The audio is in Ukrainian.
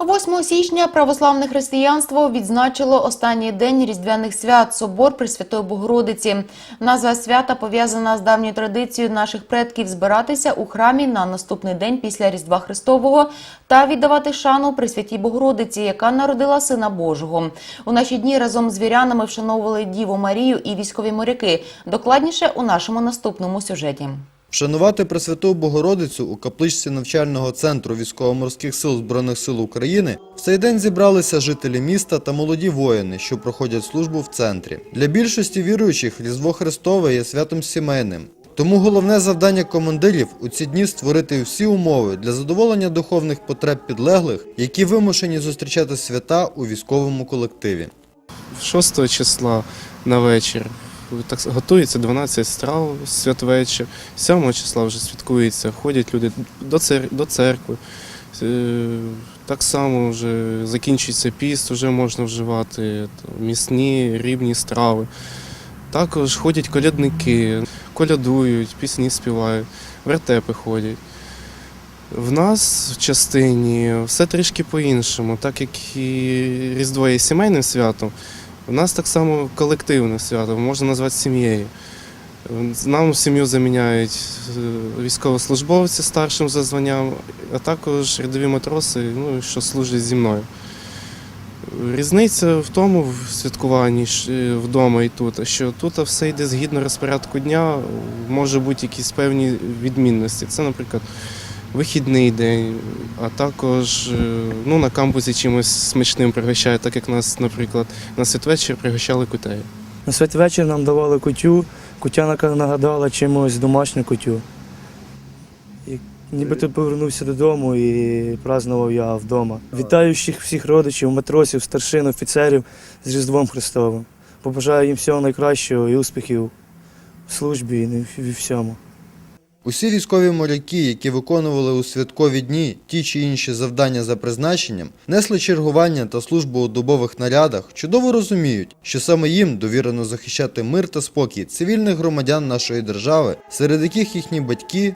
8 січня православне християнство відзначило останній день різдвяних свят Собор Пресвятої Богородиці. Назва свята пов'язана з давньою традицією наших предків збиратися у храмі на наступний день після Різдва Христового та віддавати шану Пресвятій Богородиці, яка народила Сина Божого. У наші дні разом з вірянами вшановували Діву Марію і військові моряки. Докладніше у нашому наступному сюжеті. Вшанувати Пресвяту Богородицю у капличці навчального центру військово-морських сил Збройних сил України в цей день зібралися жителі міста та молоді воїни, що проходять службу в центрі. Для більшості віруючих Різдво Христове є святом сімейним. Тому головне завдання командирів у ці дні створити всі умови для задоволення духовних потреб підлеглих, які вимушені зустрічати свята у військовому колективі. 6 числа на вечір так готується 12 страв святвечір. 7 числа вже святкується, ходять люди до, цер... до церкви. Е, Так само вже закінчується піст, вже можна вживати місні, рибні страви. Також ходять колядники, колядують, пісні співають, вертепи ходять. В нас в частині все трішки по-іншому, так як і Різдво є сімейним святом, у нас так само колективне свято, можна назвати сім'єю. Нам сім'ю заміняють е, військовослужбовці старшим за званням, а також рядові матроси, ну, що служать зі мною. Різниця в тому в святкуванні е, вдома і тут, що тут все йде згідно розпорядку дня, може бути якісь певні відмінності. Це, наприклад, вихідний день, а також е, ну, на кампусі чимось смачним пригощають, так як нас, наприклад, на святвечір пригощали кутею. На святвечір нам давали кутю, кутя нагадала чимось домашню кутю. І нібито повернувся додому і празнував я вдома. Вітаю всіх, родичів, матросів, старшин, офіцерів з Різдвом Христовим. Побажаю їм всього найкращого і успіхів в службі і в всьому. Усі військові моряки, які виконували у святкові дні ті чи інші завдання за призначенням, несли чергування та службу у добових нарядах, чудово розуміють, що саме їм довірено захищати мир та спокій цивільних громадян нашої держави, серед яких їхні батьки,